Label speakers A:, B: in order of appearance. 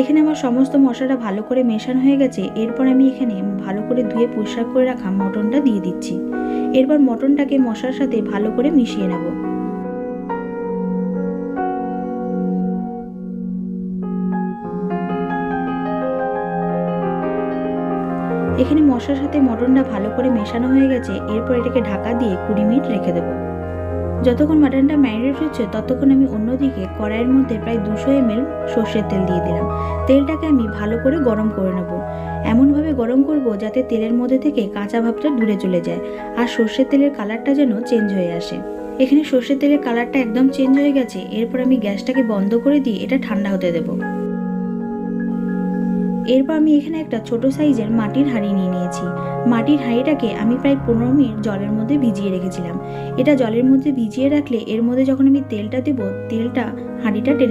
A: এখানে আমার সমস্ত মশলাটা ভালো করে মেশানো হয়ে গেছে। এরপর আমি এখানে ভালো করে ধুয়ে পরিষ্কার করে রাখা মটনটা দিয়ে দিচ্ছি। এরপর মটনটাকে মশলার সাথে ভালো করে মিশিয়ে নেব। এখানে মশলার সাথে মটনটা ভালো করে মেশানো হয়ে গেছে। এরপর এটাকে ঢাকা দিয়ে কুড়ি মিনিট রেখে দেবো। যতক্ষণ মাটনটা ম্যারিনেট হচ্ছে, ততক্ষণ আমি অন্যদিকে কড়াইয়ের মধ্যে প্রায় দুশো এমএল সর্ষের তেল দিয়ে দিলাম। তেলটাকে আমি ভালো করে গরম করে নেব। এমনভাবে গরম করব যাতে তেলের মধ্যে থেকে কাঁচা ভাবটা দূরে চলে যায় আর সর্ষের তেলের কালারটা যেন চেঞ্জ হয়ে আসে। এখানে সর্ষের তেলের কালারটা একদম চেঞ্জ হয়ে গেছে, এরপর আমি গ্যাসটাকে বন্ধ করে দিয়ে এটা ঠান্ডা হতে দেবো। এরপর আমি এখানে একটা ছোট সাইজের মাটির হাঁড়ি নিয়ে নিয়েছি। মাটির হাঁড়িটাকে আমি প্রায় পনেরো মিনিট জলের মধ্যে ভিজিয়ে রেখেছিলাম। এটা জলের মধ্যে ভিজিয়ে রাখলে এর মধ্যে যখন আমি তেলটা দেবো, তেলটা হাঁড়িটা টেনে